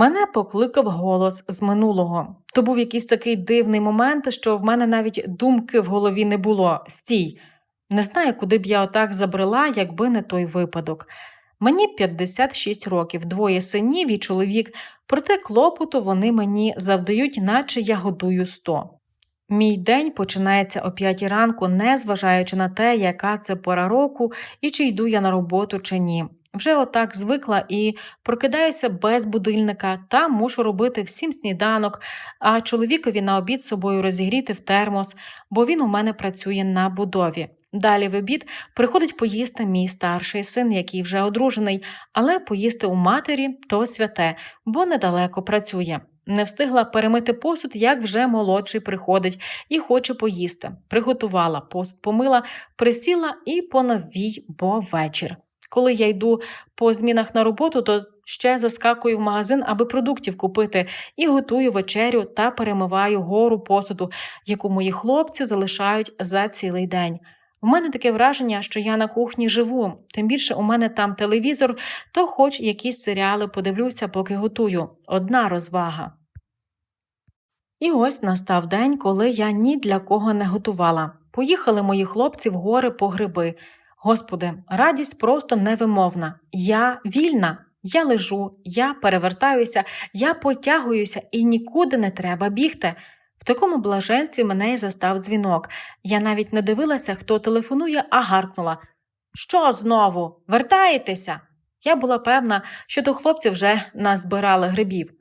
Мене покликав голос з минулого. То був якийсь такий дивний момент, що в мене навіть думки в голові не було. Стій. Не знаю, куди б я отак забрела, якби не той випадок. Мені 56 років, двоє синів і чоловік, проте клопоту вони мені завдають, наче я годую 100. Мій день починається о 5 ранку, не зважаючи на те, яка це пора року і чи йду я на роботу чи ні. Вже отак звикла і прокидаюся без будильника та мушу робити всім сніданок, а чоловікові на обід собою розігріти в термос, бо він у мене працює на будові. Далі в обід приходить поїсти мій старший син, який вже одружений, але поїсти у матері то святе, бо недалеко працює. Не встигла перемити посуд, як вже молодший приходить і хоче поїсти. Приготувала посуд, помила, присіла і по новій, бо вечір. Коли я йду по змінах на роботу, то ще заскакую в магазин, аби продуктів купити, і готую вечерю та перемиваю гору посуду, яку мої хлопці залишають за цілий день. У мене таке враження, що я на кухні живу, тим більше у мене там телевізор, то хоч якісь серіали подивлюся, поки готую. Одна розвага. І ось настав день, коли я ні для кого не готувала. Поїхали мої хлопці в гори по гриби. Господи, радість просто невимовна. Я вільна, я лежу, я перевертаюся, я потягуюся і нікуди не треба бігти. В такому блаженстві мене й застав дзвінок. Я навіть не дивилася, хто телефонує, а гаркнула. Що знову? Вертаєтеся? Я була певна, що до хлопців вже назбирали грибів.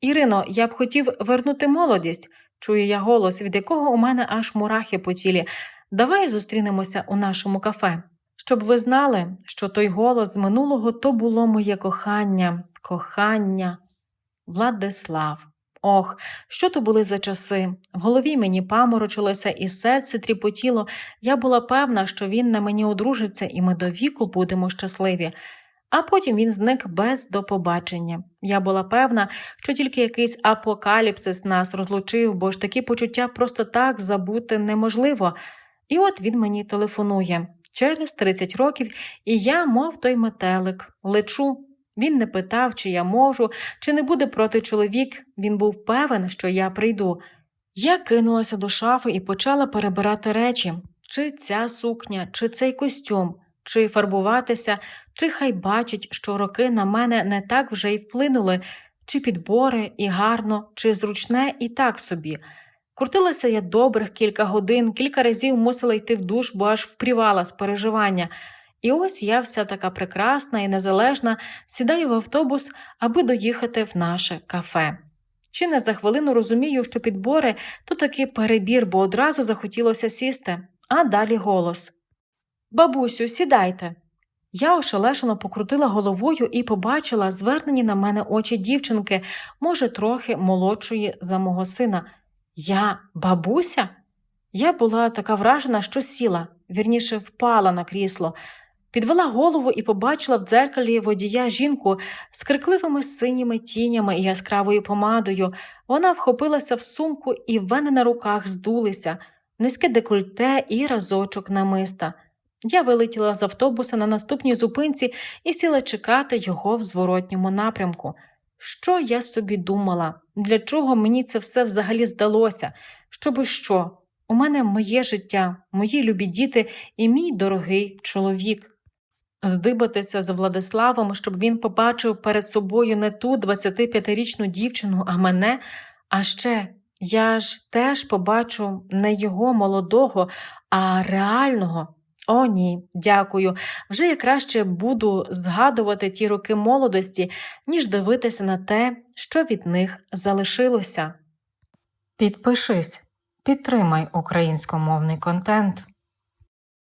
Ірино, я б хотів вернути молодість, чую я голос, від якого у мене аж мурахи по тілі. Давай зустрінемося у нашому кафе. Щоб ви знали, що той голос з минулого то було моє кохання, кохання. Владислав. Ох, що то були за часи. В голові мені паморочилося і серце тріпотіло. Я була певна, що він на мені одружиться, і ми до віку будемо щасливі. А потім він зник без до побачення. Я була певна, що тільки якийсь апокаліпсис нас розлучив, бо ж такі почуття просто так забути неможливо. І от він мені телефонує через 30 років, і я, мов той метелик, лечу. Він не питав, чи я можу, чи не буде проти чоловік. Він був певен, що я прийду. Я кинулася до шафи і почала перебирати речі чи ця сукня, чи цей костюм, чи фарбуватися, чи хай бачить, що роки на мене не так вже й вплинули, чи підбори і гарно, чи зручне і так собі. Крутилася я добрих кілька годин, кілька разів мусила йти в душ, бо аж впрівала з переживання. І ось я вся така прекрасна і незалежна, сідаю в автобус, аби доїхати в наше кафе. Чи не за хвилину розумію, що підбори то такий перебір, бо одразу захотілося сісти, а далі голос. Бабусю, сідайте. Я ошелешено покрутила головою і побачила звернені на мене очі дівчинки, може, трохи молодшої за мого сина. Я бабуся? Я була така вражена, що сіла, вірніше впала на крісло, підвела голову і побачила в дзеркалі водія жінку з крикливими синіми тінями і яскравою помадою. Вона вхопилася в сумку, і вени на руках здулися, низьке декольте і разочок намиста. Я вилетіла з автобуса на наступній зупинці і сіла чекати його в зворотньому напрямку. Що я собі думала? Для чого мені це все взагалі здалося? Щоби що? У мене моє життя, мої любі діти і мій дорогий чоловік. Здибатися з Владиславом, щоб він побачив перед собою не ту 25-річну дівчину, а мене, а ще я ж теж побачу не його молодого, а реального. О, ні, дякую. Вже я краще буду згадувати ті роки молодості, ніж дивитися на те, що від них залишилося. Підпишись, підтримай українськомовний контент.